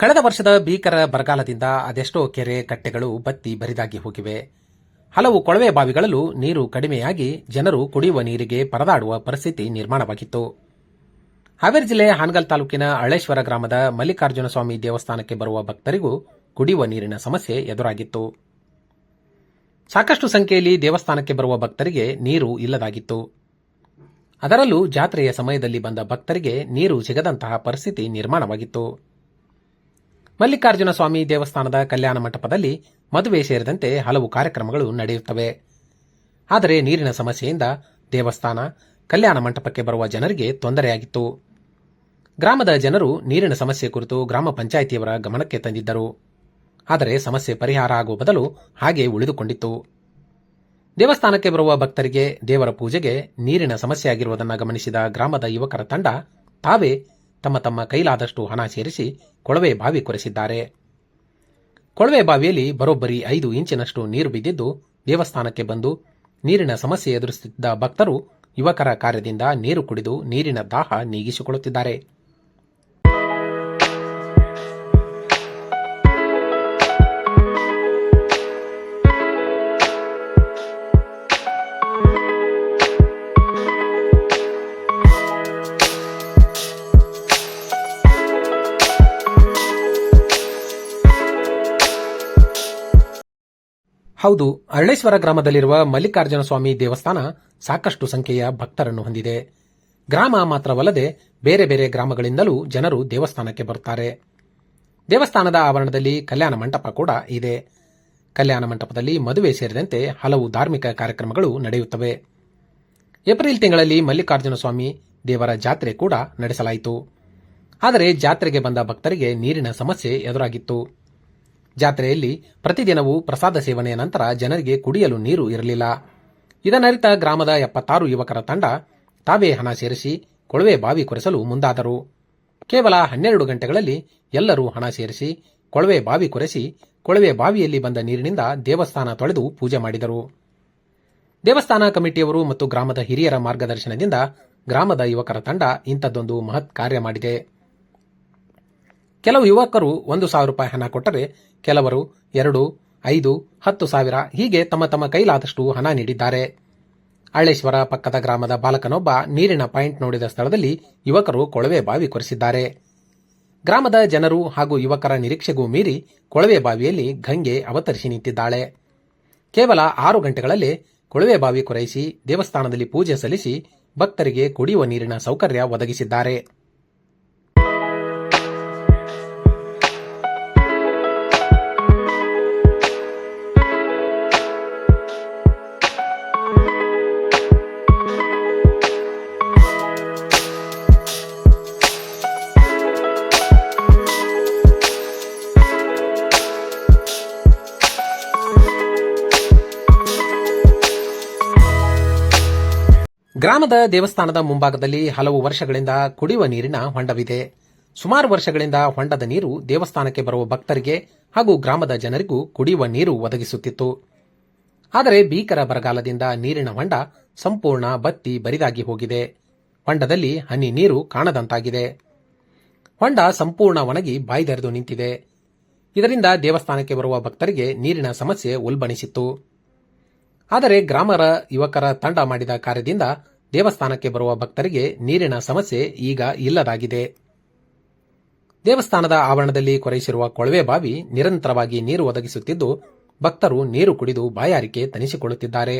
ಕಳೆದ ವರ್ಷದ ಭೀಕರ ಬರಗಾಲದಿಂದ ಅದೆಷ್ಟೋ ಕೆರೆ ಕಟ್ಟೆಗಳು ಬತ್ತಿ ಬರಿದಾಗಿ ಹೋಗಿವೆ. ಹಲವು ಕೊಳವೆ ಬಾವಿಗಳಲ್ಲೂ ನೀರು ಕಡಿಮೆಯಾಗಿ ಜನರು ಕುಡಿಯುವ ನೀರಿಗೆ ಪರದಾಡುವ ಪರಿಸ್ಥಿತಿ ನಿರ್ಮಾಣವಾಗಿತ್ತು. ಹಾವೇರಿ ಜಿಲ್ಲೆ ಹಾನಗಲ್ ತಾಲೂಕಿನ ಹಳೇಶ್ವರ ಗ್ರಾಮದ ಮಲ್ಲಿಕಾರ್ಜುನ ಸ್ವಾಮಿ ದೇವಸ್ಥಾನಕ್ಕೆ ಬರುವ ಭಕ್ತರಿಗೂ ಕುಡಿಯುವ ನೀರಿನ ಸಮಸ್ಯೆ ಎದುರಾಗಿತ್ತು. ಸಾಕಷ್ಟು ಸಂಖ್ಯೆಯಲ್ಲಿ ದೇವಸ್ಥಾನಕ್ಕೆ ಬರುವ ಭಕ್ತರಿಗೆ ನೀರು ಇಲ್ಲದಾಗಿತ್ತು. ಅದರಲ್ಲೂ ಜಾತ್ರೆಯ ಸಮಯದಲ್ಲಿ ಬಂದ ಭಕ್ತರಿಗೆ ನೀರು ಸಿಗದಂತಹ ಪರಿಸ್ಥಿತಿ ನಿರ್ಮಾಣವಾಗಿತ್ತು. ಮಲ್ಲಿಕಾರ್ಜುನ ಸ್ವಾಮಿ ದೇವಸ್ಥಾನದ ಕಲ್ಯಾಣ ಮಂಟಪದಲ್ಲಿ ಮದುವೆ ಸೇರಿದಂತೆ ಹಲವು ಕಾರ್ಯಕ್ರಮಗಳು ನಡೆಯುತ್ತವೆ. ಆದರೆ ನೀರಿನ ಸಮಸ್ಯೆಯಿಂದ ದೇವಸ್ಥಾನ, ಕಲ್ಯಾಣ ಮಂಟಪಕ್ಕೆ ಬರುವ ಜನರಿಗೆ ತೊಂದರೆಯಾಗಿತ್ತು. ಗ್ರಾಮದ ಜನರು ನೀರಿನ ಸಮಸ್ಯೆ ಕುರಿತು ಗ್ರಾಮ ಪಂಚಾಯಿತಿಯವರ ಗಮನಕ್ಕೆ ತಂದಿದ್ದರು. ಆದರೆ ಸಮಸ್ಯೆ ಪರಿಹಾರ ಆಗುವ ಬದಲು ಹಾಗೆ ಉಳಿದುಕೊಂಡಿತ್ತು. ದೇವಸ್ಥಾನಕ್ಕೆ ಬರುವ ಭಕ್ತರಿಗೆ ದೇವರ ಪೂಜೆಗೆ ನೀರಿನ ಸಮಸ್ಯೆಯಾಗಿರುವುದನ್ನು ಗಮನಿಸಿದ ಗ್ರಾಮದ ಯುವಕರ ತಂಡ ತಾವೇ ತಮ್ಮ ತಮ್ಮ ಕೈಲಾದಷ್ಟು ಹಣ ಸೇರಿಸಿ ಕೊಳವೆ ಬಾವಿ ಕೊರೆಸಿದ್ದಾರೆ. ಕೊಳವೆ ಬಾವಿಯಲ್ಲಿ ಬರೋಬ್ಬರಿ ಐದು ಇಂಚಿನಷ್ಟು ನೀರು ಬಿದ್ದಿದ್ದು ದೇವಸ್ಥಾನಕ್ಕೆ ಬಂದು ನೀರಿನ ಸಮಸ್ಯೆ ಎದುರಿಸುತ್ತಿದ್ದ ಭಕ್ತರು ಯುವಕರ ಕಾರ್ಯದಿಂದ ನೀರು ಕುಡಿದು ನೀರಿನ ದಾಹ ನೀಗಿಸಿಕೊಳ್ಳುತ್ತಿದ್ದಾರೆ. ಹೌದು ಅರಳೇಶ್ವರ ಗ್ರಾಮದಲ್ಲಿರುವ ಮಲ್ಲಿಕಾರ್ಜುನ ಸ್ವಾಮಿ ದೇವಸ್ಥಾನ ಸಾಕಷ್ಟು ಸಂಖ್ಯೆಯ ಭಕ್ತರನ್ನು ಹೊಂದಿದೆ. ಗ್ರಾಮ ಮಾತ್ರವಲ್ಲದೆ ಬೇರೆ ಬೇರೆ ಗ್ರಾಮಗಳಿಂದಲೂ ಜನರು ದೇವಸ್ಥಾನಕ್ಕೆ ಬರುತ್ತಾರೆ. ದೇವಸ್ಥಾನದ ಆವರಣದಲ್ಲಿ ಕಲ್ಯಾಣ ಮಂಟಪ ಕೂಡ ಇದೆ. ಕಲ್ಯಾಣ ಮಂಟಪದಲ್ಲಿ ಮದುವೆ ಸೇರಿದಂತೆ ಹಲವು ಧಾರ್ಮಿಕ ಕಾರ್ಯಕ್ರಮಗಳು ನಡೆಯುತ್ತವೆ. ಏಪ್ರಿಲ್ ತಿಂಗಳಲ್ಲಿ ಮಲ್ಲಿಕಾರ್ಜುನ ಸ್ವಾಮಿ ದೇವರ ಜಾತ್ರೆ ಕೂಡ ನಡೆಸಲಾಯಿತು. ಆದರೆ ಜಾತ್ರೆಗೆ ಬಂದ ಭಕ್ತರಿಗೆ ನೀರಿನ ಸಮಸ್ಯೆ ಎದುರಾಗಿತ್ತು. ಜಾತ್ರೆಯಲ್ಲಿ ಪ್ರತಿದಿನವೂ ಪ್ರಸಾದ ಸೇವನೆಯ ನಂತರ ಜನರಿಗೆ ಕುಡಿಯಲು ನೀರು ಇರಲಿಲ್ಲ. ಇದನ್ನರಿತ ಗ್ರಾಮದ ಎಪ್ಪತ್ತಾರು ಯುವಕರ ತಂಡ ತಾವೇ ಹಣ ಸೇರಿಸಿ ಕೊಳವೆ ಬಾವಿ ಕೊರೆಸಲು ಮುಂದಾದರು. ಕೇವಲ ಹನ್ನೆರಡು ಗಂಟೆಗಳಲ್ಲಿ ಎಲ್ಲರೂ ಹಣ ಸೇರಿಸಿ ಕೊಳವೆ ಬಾವಿ ಕೊರೆಸಿ ಕೊಳವೆ ಬಾವಿಯಲ್ಲಿ ಬಂದ ನೀರಿನಿಂದ ದೇವಸ್ಥಾನ ತೊಳೆದು ಪೂಜೆ ಮಾಡಿದರು. ದೇವಸ್ಥಾನ ಕಮಿಟಿಯವರು ಮತ್ತು ಗ್ರಾಮದ ಹಿರಿಯರ ಮಾರ್ಗದರ್ಶನದಿಂದ ಗ್ರಾಮದ ಯುವಕರ ತಂಡ ಇಂಥದ್ದೊಂದು ಮಹತ್ ಕಾರ್ಯ ಮಾಡಿದೆ. ಕೆಲವು ಯುವಕರು ಒಂದು ಸಾವಿರ ರೂಪಾಯಿ ಹಣ ಕೊಟ್ಟರೆ ಕೆಲವರು ಎರಡು, ಐದು, ಹತ್ತು ಸಾವಿರ ಹೀಗೆ ತಮ್ಮ ತಮ್ಮ ಕೈಲಾದಷ್ಟು ಹಣ ನೀಡಿದ್ದಾರೆ. ಅಳ್ಳೇಶ್ವರ ಪಕ್ಕದ ಗ್ರಾಮದ ಬಾಲಕನೊಬ್ಬ ನೀರಿನ ಪಾಯಿಂಟ್ ನೋಡಿದ ಸ್ಥಳದಲ್ಲಿ ಯುವಕರು ಕೊಳವೆ ಬಾವಿ ಕೊರೆಸಿದ್ದಾರೆ. ಗ್ರಾಮದ ಜನರು ಹಾಗೂ ಯುವಕರ ನಿರೀಕ್ಷೆಗೂ ಮೀರಿ ಕೊಳವೆ ಬಾವಿಯಲ್ಲಿ ಗಂಗೆ ಅವತರಿಸಿ ನಿಂತಿದ್ದಾಳೆ. ಕೇವಲ ಆರು ಗಂಟೆಗಳಲ್ಲಿ ಕೊಳವೆ ಬಾವಿ ಕೊರೆಯಿಸಿ ದೇವಸ್ಥಾನದಲ್ಲಿ ಪೂಜೆ ಸಲ್ಲಿಸಿ ಭಕ್ತರಿಗೆ ಕುಡಿಯುವ ನೀರಿನ ಸೌಕರ್ಯ ಒದಗಿಸಿದ್ದಾರೆ. ಗ್ರಾಮದ ದೇವಸ್ಥಾನದ ಮುಂಭಾಗದಲ್ಲಿ ಹಲವು ವರ್ಷಗಳಿಂದ ಕುಡಿಯುವ ನೀರಿನ ಹೊಂಡವಿದೆ. ಸುಮಾರು ವರ್ಷಗಳಿಂದ ಹೊಂಡದ ನೀರು ದೇವಸ್ಥಾನಕ್ಕೆ ಬರುವ ಭಕ್ತರಿಗೆ ಹಾಗೂ ಗ್ರಾಮದ ಜನರಿಗೂ ಕುಡಿಯುವ ನೀರು ಒದಗಿಸುತ್ತಿತ್ತು. ಆದರೆ ಭೀಕರ ಬರಗಾಲದಿಂದ ನೀರಿನ ಹೊಂಡ ಸಂಪೂರ್ಣ ಬತ್ತಿ ಬರಿದಾಗಿ ಹೋಗಿದೆ. ಹೊಂಡದಲ್ಲಿ ಹನಿ ನೀರು ಕಾಣದಂತಾಗಿದೆ. ಹೊಂಡ ಸಂಪೂರ್ಣ ಒಣಗಿ ಬಾಯ್ದೆರೆದು ನಿಂತಿದೆ. ಇದರಿಂದ ದೇವಸ್ಥಾನಕ್ಕೆ ಬರುವ ಭಕ್ತರಿಗೆ ನೀರಿನ ಸಮಸ್ಯೆ ಉಲ್ಬಣಿಸಿತ್ತು. ಆದರೆ ಗ್ರಾಮರ ಯುವಕರ ತಂಡ ಮಾಡಿದ ಕಾರ್ಯದಿಂದ ದೇವಸ್ಥಾನಕ್ಕೆ ಬರುವ ಭಕ್ತರಿಗೆ ನೀರಿನ ಸಮಸ್ಯೆ ಈಗ ಇಲ್ಲದಾಗಿದೆ. ದೇವಸ್ಥಾನದ ಆವರಣದಲ್ಲಿ ಕೊರೆಯಿಸಿರುವ ಕೊಳವೆ ಬಾವಿ ನಿರಂತರವಾಗಿ ನೀರು ಒದಗಿಸುತ್ತಿದ್ದು, ಭಕ್ತರು ನೀರು ಕುಡಿದು ಬಾಯಾರಿಕೆ ತನಿಸಿಕೊಳ್ಳುತ್ತಿದ್ದಾರೆ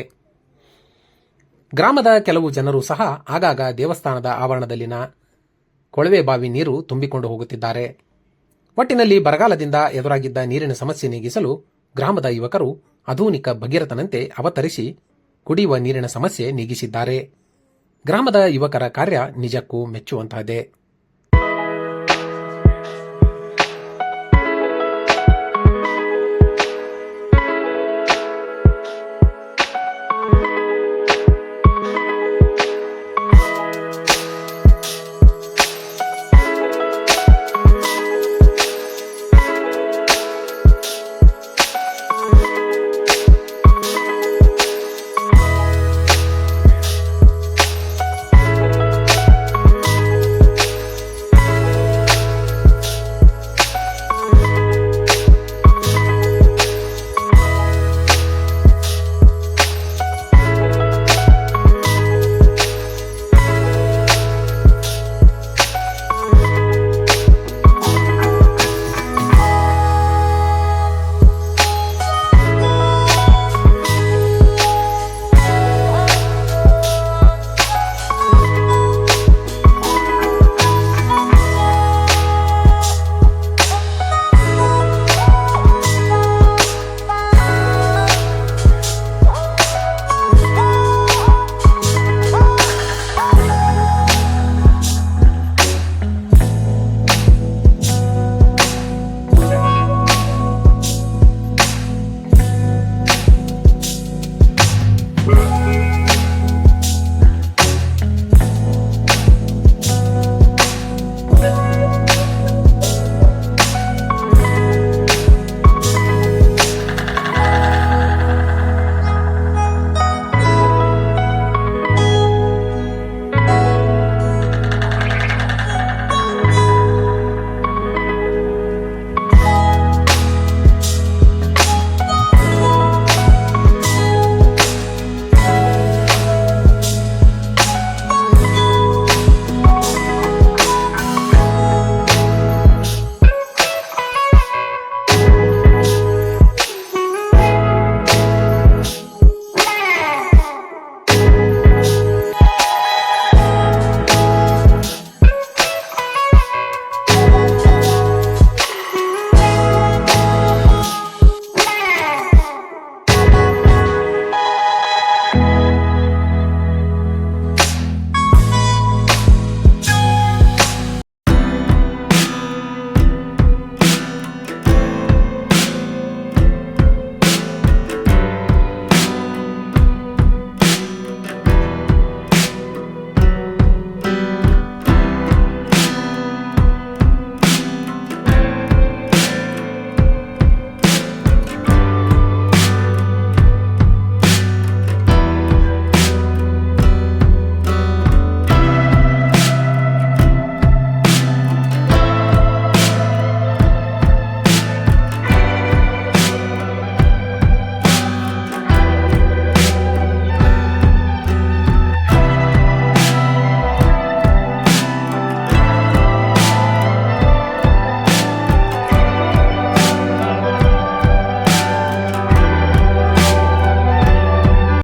ಗ್ರಾಮದ ಕೆಲವು ಜನರು ಸಹ ಆಗಾಗ ದೇವಸ್ಥಾನದ ಆವರಣದಲ್ಲಿನ ಕೊಳವೆ ಬಾವಿ ನೀರು ತುಂಬಿಕೊಂಡು ಹೋಗುತ್ತಿದ್ದಾರೆ. ಒಟ್ಟಿನಲ್ಲಿ ಬರಗಾಲದಿಂದ ಎದುರಾಗಿದ್ದ ನೀರಿನ ಸಮಸ್ಯೆ ನೀಗಿಸಲು ಗ್ರಾಮದ ಯುವಕರು ಆಧುನಿಕ ಭಗೀರಥನಂತೆ ಅವತರಿಸಿ ಕುಡಿಯುವ ನೀರಿನ ಸಮಸ್ಯೆ ನೀಗಿಸಿದ್ದಾರೆ. ಗ್ರಾಮದ ಯುವಕರ ಕಾರ್ಯ ನಿಜಕ್ಕೂ ಮೆಚ್ಚುವಂತಹದ್ದೇ.